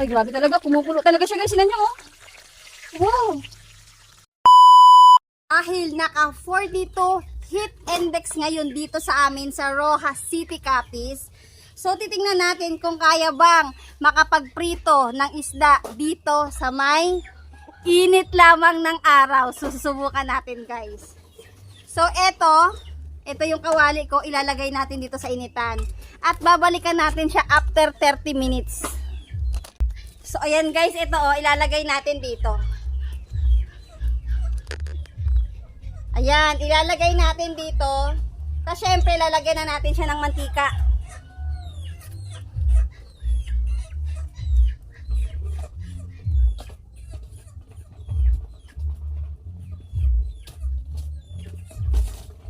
Ay, grabe talaga. Kumukulo talaga siya, guys. Sinan niyo, oh. Wow. Dahil naka 42 heat index ngayon dito sa amin sa Rojas City, Capiz. So, titingnan natin kung kaya bang makapagprito ng isda dito sa may init lamang ng araw. Susubukan natin, guys. So, eto, ito yung kawali ko, ilalagay natin dito sa initan. At babalikan natin siya after 30 minutes. So, ayan guys, ito oh, ilalagay natin dito. Ayan, ilalagay natin dito. Tapos syempre, lalagyan na natin siya ng mantika.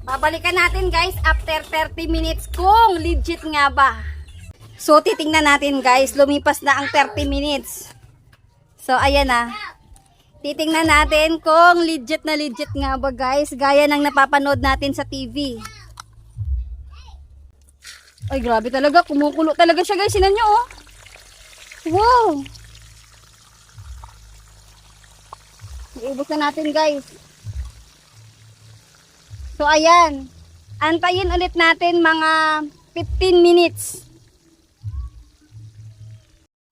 Babalikan natin guys after 30 minutes kung legit nga ba. So titingnan natin guys, lumipas na ang 30 minutes. So ayan na. Titingnan natin kung legit na legit nga ba guys, gaya ng napapanood natin sa TV. Ay grabe talaga, kumukulo talaga siya guys, sinan nyo oh. Wow! Iubos na natin guys. So ayan, antayin ulit natin mga 15 minutes.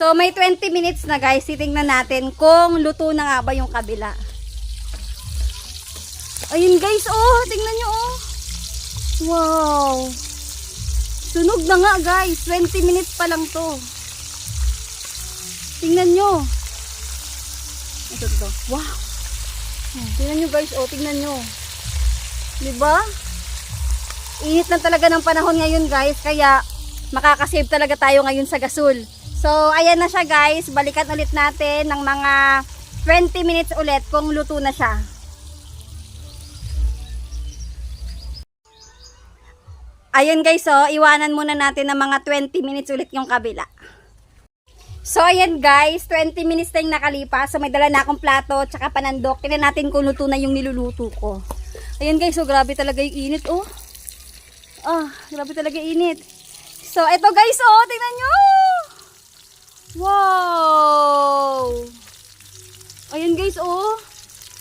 So may 20 minutes na guys, titingnan natin kung luto na nga ba yung kabila. Ayun guys, oh, tingnan nyo oh. Wow. Sunog na nga guys, 20 minutes pa lang to. Tingnan nyo. Ito to. Wow. Tingnan nyo guys, oh, tingnan nyo. Diba? Init na talaga ng panahon ngayon guys, kaya makakasave talaga tayo ngayon sa gasol. So, ayan na siya guys. Balikan ulit natin ng mga 20 minutes ulit kung luto na siya. Ayan guys, so iwanan muna natin ng mga 20 minutes ulit yung kabila. So, ayan guys, 20 minutes na yung nakalipas. So, may dala na akong plato, tsaka panandok. Tingnan natin kung luto na yung niluluto ko. Ayan guys, so grabe talaga yung init, oh. Ah, grabe talaga init. So, eto guys, oh, tingnan nyo. Wow! Ayan guys, oh.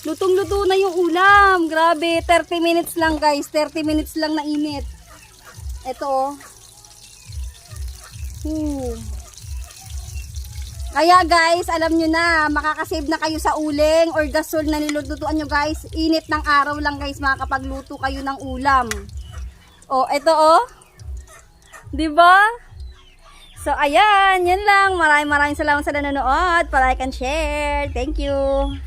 Lutong-luto na yung ulam. Grabe, 30 minutes lang guys. 30 minutes lang na init. Ito, oh. Hmm. Kaya guys, alam nyo na, makakasave na kayo sa uling or gasol na nilulutuan nyo guys. Init ng araw lang guys, makakapagluto kayo ng ulam. Oh, ito oh. 'Di ba? So, ayan, yan lang. Maraming maraming salamat sa nanonood. Pa-like and share. Thank you.